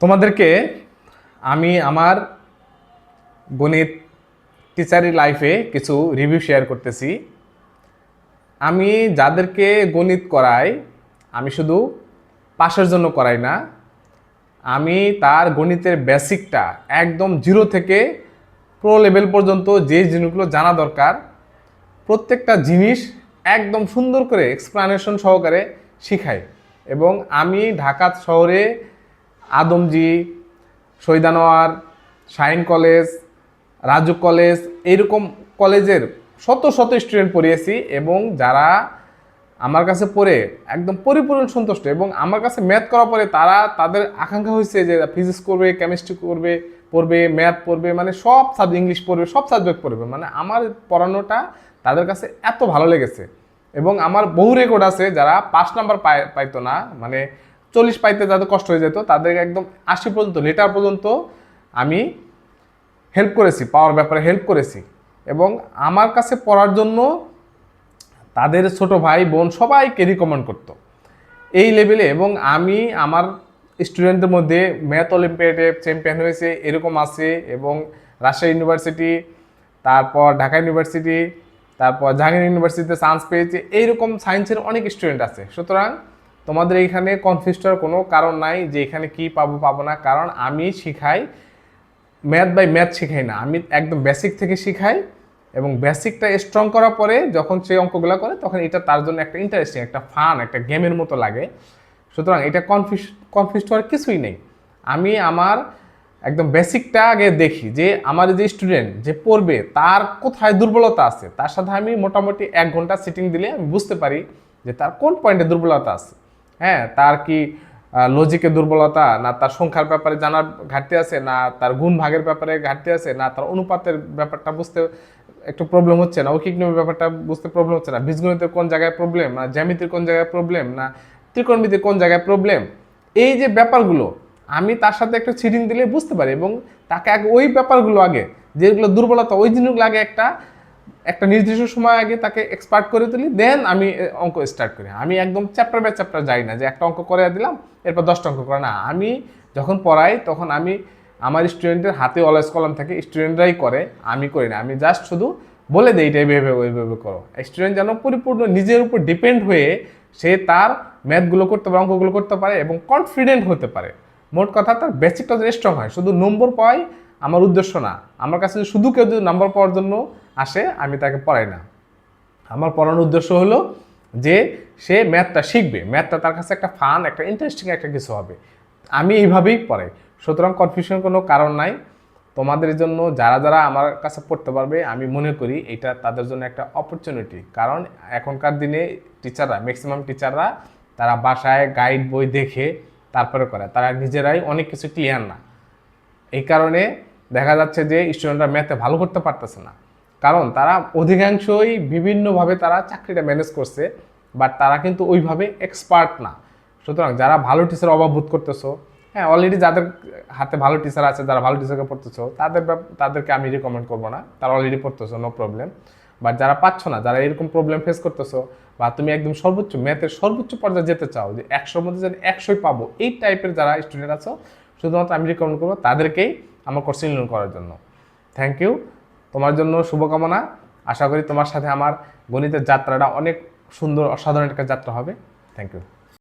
তোমাদেরকে আমি আমার গণিত টিচারি লাইফে কিছু রিভিউ শেয়ার করতেছি। আমি যাদেরকে গণিত করাই, আমি শুধু পাশের জন্য করাই না, আমি তার গণিতের বেসিকটা একদম জিরো থেকে প্রো লেভেল পর্যন্ত যে জিনিসগুলো জানা দরকার, প্রত্যেকটা জিনিস একদম সুন্দর করে এক্সপ্লানেশন সহকারে শিখাই। এবং আমি ঢাকা শহরে Adamjee শহীদানোয়ার shine college, Raju college, এইরকম কলেজের শত শত স্টুডেন্ট পড়িয়েছি এবং যারা আমার কাছে পড়ে একদম পরিপূর্ণ সন্তুষ্ট এবং আমার কাছে ম্যাথ করার পরে তারা তাদের আকাঙ্ক্ষা হয়েছে যে ফিজিক্স করবে কেমিস্ট্রি করবে, পড়বে ম্যাথ পড়বে মানে সব সাবজেক্ট ইংলিশ পড়বে, সব সাবজেক্ট পড়বে। মানে আমার পড়ানোটা তাদের কাছে এত ভালো লেগেছে এবং আমার বহু রেকর্ড আছে যারা পাঁচ নাম্বার পাই পাইতো না। মানে চল্লিশ পাইতে যাদের কষ্ট হয়ে যেত তাদেরকে একদম আশি পর্যন্ত, লিটার পর্যন্ত আমি হেল্প করেছি পাওয়ার ব্যাপারে হেল্প করেছি। এবং আমার কাছে পড়ার জন্য তাদের ছোট ভাই, বোন সবাইকে রিকমেন্ড করতো। এই লেভেলে এবং আমি আমার স্টুডেন্টদের মধ্যে ম্যাথ অলিম্পিয়াডে চ্যাম্পিয়ন হয়েছে, এরকম আছে এবং রাজশাহী ইউনিভার্সিটি তারপর ঢাকা ইউনিভার্সিটি তারপর জাহাঙ্গীর ইউনিভার্সিটিতে চান্স পেয়েছে, এইরকম সায়েন্সের অনেক স্টুডেন্ট আছে। সুতরাং তোমাদের এইখানে কনফিউজ হওয়ার কোনো কারণ নাই যে এখানে কি পাবো পাবো না। কারণ আমি শিখাই ম্যাথ বাই ম্যাথ শিখাই না। আমি একদম বেসিক থেকে শিখাই এবং বেসিকটা স্ট্রং করার পরে যখন সেই অঙ্কগুলো করে, তখন এটা তার জন্য একটা ইন্টারেস্টিং একটা ফান একটা গেমের মতো লাগে। সুতরাং এটা কনফিউজ কনফিউজ হওয়ার কিছুই নেই। আমি আমার একদম বেসিকটা আগে দেখি যে আমার যে স্টুডেন্ট যে পড়বে, তার কোথায় দুর্বলতা আছে? তার সাথে আমি মোটামুটি এক ঘণ্টা সিটিং দিলে আমি বুঝতে পারি যে তার কোন পয়েন্টে দুর্বলতা আছে। হ্যাঁ তার কি লজিকে দুর্বলতা, না তার সংখ্যার ব্যাপারে জানার ঘাটতি আছে, না তার গুণ ভাগের ব্যাপারে ঘাটতি আছে, না তার অনুপাতের ব্যাপারটা বুঝতে একটু প্রবলেম হচ্ছে, না ঐকিক নিয়মের ব্যাপারটা বুঝতে প্রবলেম হচ্ছে, না বীজগণিতের কোন জায়গায় প্রবলেম না জ্যামিতির কোন জায়গায় প্রবলেম না ত্রিকোণমিতির কোন জায়গায় প্রবলেম এই যে ব্যাপারগুলো, আমি তার সাথে একটা সিটিং দিলে বুঝতে পারি এবং তাকে আগে ওই ব্যাপারগুলো আগে, যেগুলো দুর্বলতা, ওই জিনিসগুলো আগে একটা একটা নির্দিষ্ট সময় আগে তাকে এক্সপার্ট করে তুলি দেন আমি অঙ্ক স্টার্ট করি। আমি একদম চ্যাপ্টার বাই চ্যাপ্টার যাই না, যে একটা অঙ্ক করে দিলাম, এরপর দশটা অঙ্ক করে। না, আমি যখন পড়াই, তখন আমি আমার স্টুডেন্টের হাতে অলওয়েজ কলম থাকে স্টুডেন্টরাই করে, আমি করি না। আমি জাস্ট শুধু বলে দিই, এটা এইভাবে ওইভাবে করো। স্টুডেন্ট যেন পরিপূর্ণ নিজের উপর ডিপেন্ড হয়ে সে তার ম্যাথগুলো করতে পারে, অঙ্কগুলো করতে পারে এবং কনফিডেন্ট হতে পারে। মোট কথা, তার বেসিকটা যেন স্ট্রং হয়। শুধু নম্বর পাওয়াই আমার উদ্দেশ্য না। আমার কাছে শুধু কেউ যদি নাম্বার পাওয়ার জন্য আসে, আমি তাকে পড়াই না। আমার পড়ানোর উদ্দেশ্য হলো যে সে ম্যাথটা শিখবে। ম্যাথটা তার কাছে একটা ফান একটা ইন্টারেস্টিং একটা কিছু হবে। আমি এইভাবেই পড়াই। সুতরাং কনফিউশন কোনো কারণ নাই। তোমাদের জন্য যারা যারা আমার কাছে পড়তে পারবে, আমি মনে করি এটা তাদের জন্য একটা অপরচুনিটি কারণ এখনকার দিনে টিচাররা ম্যাক্সিমাম টিচাররা তারা বাসায় গাইড বই দেখে তারপরে করে। তারা নিজেরাই অনেক কিছু ক্লিয়ার না। এই কারণে দেখা যাচ্ছে যে স্টুডেন্টরা ম্যাথে ভালো করতে পারতেছে না। কারণ তারা অধিকাংশই বিভিন্নভাবে তারা চাকরিটা ম্যানেজ করছে বাট তারা কিন্তু ওইভাবে এক্সপার্ট না। সুতরাং যারা ভালো টিচার অভাব বোধ করতেছো হ্যাঁ অলরেডি যাদের হাতে ভালো টিচার আছে, যারা ভালো টিচারকে পড়তেছো, তাদের তাদেরকে আমি রিকমেন্ড করব না। তারা অলরেডি পড়তেছো নো প্রবলেম বাট যারা পাচ্ছ না, যারা এরকম প্রবলেম ফেস করতেছো, বা তুমি একদম সর্বোচ্চ ম্যাথের সর্বোচ্চ পর্যায়ে যেতে চাও, যে একশোর মধ্যে যেন একশোই পাবো, এই টাইপের যারা স্টুডেন্ট আছো, শুধুমাত্র আমি রিকমেন্ড করব তাদেরকেই আমার কোর্স ইনরোল করার জন্য। থ্যাংক ইউ তোমার জন্য শুভকামনা। আশা করি তোমার সাথে আমার গণিতের যাত্রাটা অনেক সুন্দর, অসাধারণ একটা যাত্রা হবে। Thank you